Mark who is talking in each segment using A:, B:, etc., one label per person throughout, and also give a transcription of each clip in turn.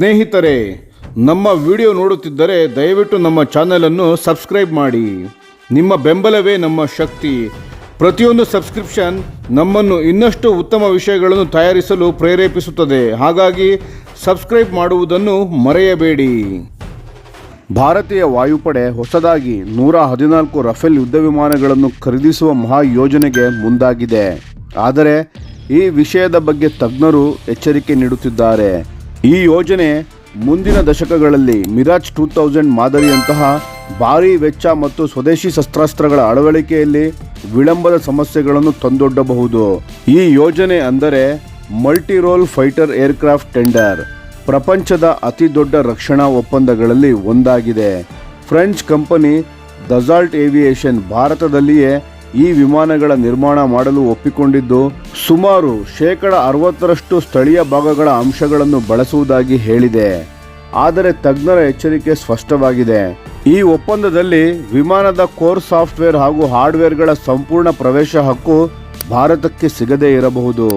A: ಸ್ನೇಹಿತರೆ, ನಮ್ಮ ವಿಡಿಯೋ ನೋಡುತ್ತಿದ್ದರೆ ದಯವಿಟ್ಟು ನಮ್ಮ ಚಾನಲನ್ನು ಸಬ್ಸ್ಕ್ರೈಬ್ ಮಾಡಿ. ನಿಮ್ಮ ಬೆಂಬಲವೇ ನಮ್ಮ ಶಕ್ತಿ. ಪ್ರತಿಯೊಂದು ಸಬ್ಸ್ಕ್ರಿಪ್ಷನ್ ನಮ್ಮನ್ನು ಇನ್ನಷ್ಟು ಉತ್ತಮ ವಿಷಯಗಳನ್ನು ತಯಾರಿಸಲು ಪ್ರೇರೇಪಿಸುತ್ತದೆ. ಹಾಗಾಗಿ ಸಬ್ಸ್ಕ್ರೈಬ್ ಮಾಡುವುದನ್ನು ಮರೆಯಬೇಡಿ. ಭಾರತೀಯ ವಾಯುಪಡೆ ಹೊಸದಾಗಿ ನೂರ ಹದಿನಾಲ್ಕು ರಫೇಲ್ ಯುದ್ಧ ವಿಮಾನಗಳನ್ನು ಖರೀದಿಸುವ ಮಹಾ ಯೋಜನೆಗೆ ಮುಂದಾಗಿದೆ. ಆದರೆ ಈ ವಿಷಯದ ಬಗ್ಗೆ ತಜ್ಞರು ಎಚ್ಚರಿಕೆ ನೀಡುತ್ತಿದ್ದಾರೆ. ಈ ಯೋಜನೆ ಮುಂದಿನ ದಶಕಗಳಲ್ಲಿ ಮಿರಾಜ್ ಟೂ ತೌಸಂಡ್ ಮಾದರಿಯಂತಹ ಭಾರೀ ವೆಚ್ಚ ಮತ್ತು ಸ್ವದೇಶಿ ಶಸ್ತ್ರಾಸ್ತ್ರಗಳ ಅಳವಡಿಕೆಯಲ್ಲಿ ವಿಳಂಬದ ಸಮಸ್ಯೆಗಳನ್ನು ತಂದೊಡ್ಡಬಹುದು. ಈ ಯೋಜನೆ ಅಂದರೆ ಮಲ್ಟಿರೋಲ್ ಫೈಟರ್ ಏರ್ಕ್ರಾಫ್ಟ್ ಟೆಂಡರ್. ಪ್ರಪಂಚದ ಅತಿ ದೊಡ್ಡ ರಕ್ಷಣಾ ಒಪ್ಪಂದಗಳಲ್ಲಿ ಒಂದಾಗಿದೆ. ಫ್ರೆಂಚ್ ಕಂಪನಿ ದಜಾಲ್ಟ್ ಏವಿಯೇಷನ್ ಭಾರತದಲ್ಲಿಯೇ ಈ ವಿಮಾನಗಳ ನಿರ್ಮಾಣ ಮಾಡಲು ಒಪ್ಪಿಕೊಂಡಿದ್ದು ಸುಮಾರು ಶೇಕಡ ಅರವತ್ತರಷ್ಟು ಸ್ಥಳೀಯ ಭಾಗಗಳ ಅಂಶಗಳನ್ನು ಬಳಸುವುದಾಗಿ ಹೇಳಿದೆ. ಆದರೆ ತಜ್ಞರ ಎಚ್ಚರಿಕೆ ಸ್ಪಷ್ಟವಾಗಿದೆ. ಈ ಒಪ್ಪಂದದಲ್ಲಿ ವಿಮಾನದ ಕೋರ್ ಸಾಫ್ಟ್ವೇರ್ ಹಾಗೂ ಹಾರ್ಡ್ವೇರ್ಗಳ ಸಂಪೂರ್ಣ ಪ್ರವೇಶ ಹಕ್ಕು ಭಾರತಕ್ಕೆ ಸಿಗದೇ ಇರಬಹುದು.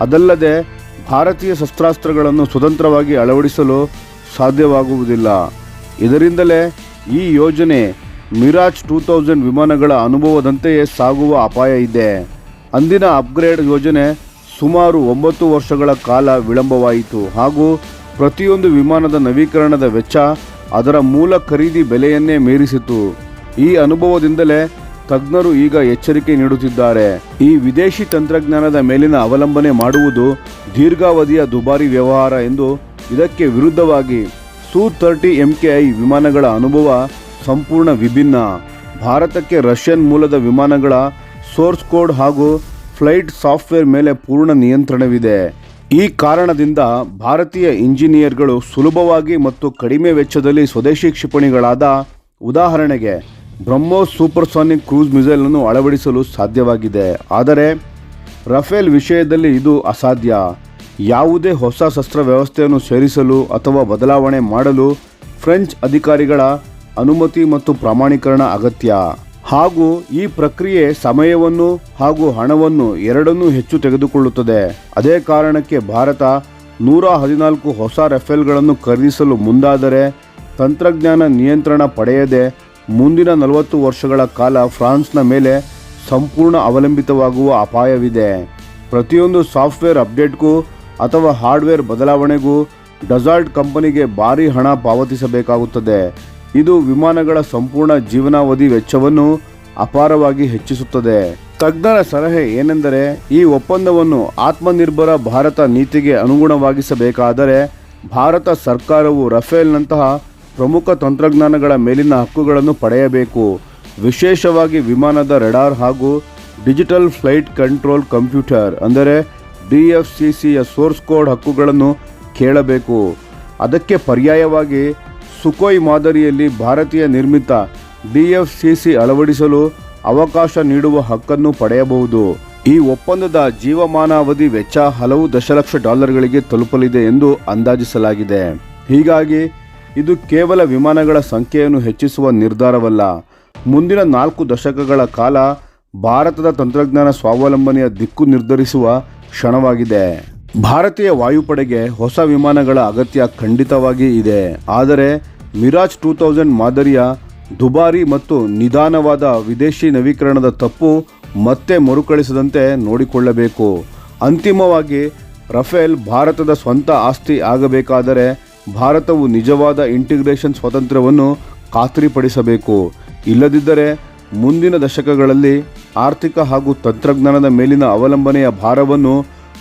A: ಅದಲ್ಲದೆ, ಭಾರತೀಯ ಶಸ್ತ್ರಾಸ್ತ್ರಗಳನ್ನು ಸ್ವತಂತ್ರವಾಗಿ ಅಳವಡಿಸಲು ಸಾಧ್ಯವಾಗುವುದಿಲ್ಲ. ಇದರಿಂದಲೇ ಈ ಯೋಜನೆ ಮಿರಾಜ್ ಟೂ ತೌಸಂಡ್ ವಿಮಾನಗಳ ಅನುಭವದಂತೆಯೇ ಸಾಗುವ ಅಪಾಯ ಇದೆ. ಅಂದಿನ ಅಪ್ಗ್ರೇಡ್ ಯೋಜನೆ ಸುಮಾರು ಒಂಬತ್ತು ವರ್ಷಗಳ ಕಾಲ ವಿಳಂಬವಾಯಿತು ಹಾಗೂ ಪ್ರತಿಯೊಂದು ವಿಮಾನದ ನವೀಕರಣದ ವೆಚ್ಚ ಅದರ ಮೂಲ ಖರೀದಿ ಬೆಲೆಯನ್ನೇ ಮೀರಿಸಿತು. ಈ ಅನುಭವದಿಂದಲೇ ತಜ್ಞರು ಈಗ ಎಚ್ಚರಿಕೆ ನೀಡುತ್ತಿದ್ದಾರೆ. ಈ ವಿದೇಶಿ ತಂತ್ರಜ್ಞಾನದ ಮೇಲಿನ ಅವಲಂಬನೆ ಮಾಡುವುದು ದೀರ್ಘಾವಧಿಯ ದುಬಾರಿ ವ್ಯವಹಾರ ಎಂದು ಇದಕ್ಕೆ ವಿರುದ್ಧವಾಗಿ ಸೂ ತರ್ಟಿ ಐ ವಿಮಾನಗಳ ಅನುಭವ ಸಂಪೂರ್ಣ ವಿಭಿನ್ನ. ಭಾರತಕ್ಕೆ ರಷ್ಯನ್ ಮೂಲದ ವಿಮಾನಗಳ ಸೋರ್ಸ್ ಕೋಡ್ ಹಾಗೂ ಫ್ಲೈಟ್ ಸಾಫ್ಟ್ವೇರ್ ಮೇಲೆ ಪೂರ್ಣ ನಿಯಂತ್ರಣವಿದೆ. ಈ ಕಾರಣದಿಂದ ಭಾರತೀಯ ಇಂಜಿನಿಯರ್ಗಳು ಸುಲಭವಾಗಿ ಮತ್ತು ಕಡಿಮೆ ವೆಚ್ಚದಲ್ಲಿ ಸ್ವದೇಶಿ ಕ್ಷಿಪಣಿಗಳಾದ, ಉದಾಹರಣೆಗೆ ಬ್ರಹ್ಮೋಸ್ ಸೂಪರ್ಸಾನಿಕ್ ಕ್ರೂಸ್ ಮಿಸೈಲನ್ನು ಅಳವಡಿಸಲು ಸಾಧ್ಯವಾಗಿದೆ. ಆದರೆ ರಫೇಲ್ ವಿಷಯದಲ್ಲಿ ಇದು ಅಸಾಧ್ಯ. ಯಾವುದೇ ಹೊಸ ಶಸ್ತ್ರ ವ್ಯವಸ್ಥೆಯನ್ನು ಸೇರಿಸಲು ಅಥವಾ ಬದಲಾವಣೆ ಮಾಡಲು ಫ್ರೆಂಚ್ ಅಧಿಕಾರಿಗಳ ಅನುಮತಿ ಮತ್ತು ಪ್ರಮಾಣೀಕರಣ ಅಗತ್ಯ. ಹಾಗೂ ಈ ಪ್ರಕ್ರಿಯೆ ಸಮಯವನ್ನು ಹಾಗೂ ಹಣವನ್ನು ಎರಡನ್ನೂ ಹೆಚ್ಚು ತೆಗೆದುಕೊಳ್ಳುತ್ತದೆ. ಅದೇ ಕಾರಣಕ್ಕೆ ಭಾರತ ನೂರ ಹದಿನಾಲ್ಕು ಹೊಸ ರಫೇಲ್ಗಳನ್ನು ಖರೀದಿಸಲು ಮುಂದಾದರೆ ತಂತ್ರಜ್ಞಾನ ನಿಯಂತ್ರಣ ಪಡೆಯದೆ ಮುಂದಿನ ನಲವತ್ತು ವರ್ಷಗಳ ಕಾಲ ಫ್ರಾನ್ಸ್ನ ಮೇಲೆ ಸಂಪೂರ್ಣ ಅವಲಂಬಿತವಾಗುವ ಅಪಾಯವಿದೆ. ಪ್ರತಿಯೊಂದು ಸಾಫ್ಟ್ವೇರ್ ಅಪ್ಡೇಟ್ಗೂ ಅಥವಾ ಹಾರ್ಡ್ವೇರ್ ಬದಲಾವಣೆಗೂ ಡಸಾಲ್ಟ್ ಕಂಪನಿಗೆ ಭಾರಿ ಹಣ ಪಾವತಿಸಬೇಕಾಗುತ್ತದೆ. ಇದು ವಿಮಾನಗಳ ಸಂಪೂರ್ಣ ಜೀವನಾವಧಿ ವೆಚ್ಚವನ್ನು ಅಪಾರವಾಗಿ ಹೆಚ್ಚಿಸುತ್ತದೆ. ತಜ್ಞರ ಸಲಹೆ ಏನೆಂದರೆ, ಈ ಒಪ್ಪಂದವನ್ನು ಆತ್ಮನಿರ್ಭರ ಭಾರತ ನೀತಿಗೆ ಅನುಗುಣವಾಗಿಸಬೇಕಾದರೆ, ಭಾರತ ಸರ್ಕಾರವು ರಫೇಲ್ನಂತಹ ಪ್ರಮುಖ ತಂತ್ರಜ್ಞಾನಗಳ ಮೇಲಿನ ಹಕ್ಕುಗಳನ್ನು ಪಡೆಯಬೇಕು. ವಿಶೇಷವಾಗಿ ವಿಮಾನದ ರೆಡಾರ್ ಹಾಗೂ ಡಿಜಿಟಲ್ ಫ್ಲೈಟ್ ಕಂಟ್ರೋಲ್ ಕಂಪ್ಯೂಟರ್, ಅಂದರೆ ಡಿ ಎಫ್ ಸಿ ಸಿಯ ಸೋರ್ಸ್ ಕೋಡ್ ಹಕ್ಕುಗಳನ್ನು ಕೇಳಬೇಕು. ಅದಕ್ಕೆ ಪರ್ಯಾಯವಾಗಿ ಸುಕೋಯ್ ಮಾದರಿಯಲ್ಲಿ ಭಾರತೀಯ ನಿರ್ಮಿತ ಡಿಎಫ್ಸಿಸಿ ಅಳವಡಿಸಲು ಅವಕಾಶ ನೀಡುವ ಹಕ್ಕನ್ನು ಪಡೆಯಬಹುದು. ಈ ಒಪ್ಪಂದದ ಜೀವಮಾನಾವಧಿ ವೆಚ್ಚ ಹಲವು ದಶಲಕ್ಷ ಡಾಲರ್ಗಳಿಗೆ ತಲುಪಲಿದೆ ಎಂದು ಅಂದಾಜಿಸಲಾಗಿದೆ. ಹೀಗಾಗಿ, ಇದು ಕೇವಲ ವಿಮಾನಗಳ ಸಂಖ್ಯೆಯನ್ನು ಹೆಚ್ಚಿಸುವ ನಿರ್ಧಾರವಲ್ಲ. ಮುಂದಿನ ನಾಲ್ಕು ದಶಕಗಳ ಕಾಲ ಭಾರತದ ತಂತ್ರಜ್ಞಾನ ಸ್ವಾವಲಂಬನೆಯ ದಿಕ್ಕು ನಿರ್ಧರಿಸುವ ಕ್ಷಣವಾಗಿದೆ. ಭಾರತೀಯ ವಾಯುಪಡೆಗೆ ಹೊಸ ವಿಮಾನಗಳ ಅಗತ್ಯ ಖಂಡಿತವಾಗಿ ಇದೆ. ಆದರೆ ಮಿರಾಜ್ ಟೂ ತೌಸಂಡ್ ಮಾದರಿಯ ದುಬಾರಿ ಮತ್ತು ನಿಧಾನವಾದ ವಿದೇಶಿ ನವೀಕರಣದ ತಪ್ಪು ಮತ್ತೆ ಮರುಕಳಿಸದಂತೆ ನೋಡಿಕೊಳ್ಳಬೇಕು. ಅಂತಿಮವಾಗಿ ರಫೇಲ್ ಭಾರತದ ಸ್ವಂತ ಆಸ್ತಿ ಆಗಬೇಕಾದರೆ ಭಾರತವು ನಿಜವಾದ ಇಂಟಿಗ್ರೇಷನ್ ಸ್ವಾತಂತ್ರ್ಯವನ್ನು ಖಾತ್ರಿಪಡಿಸಬೇಕು. ಇಲ್ಲದಿದ್ದರೆ ಮುಂದಿನ ದಶಕಗಳಲ್ಲಿ ಆರ್ಥಿಕ ಹಾಗೂ ತಂತ್ರಜ್ಞಾನದ ಮೇಲಿನ ಅವಲಂಬನೆಯ ಭಾರವನ್ನು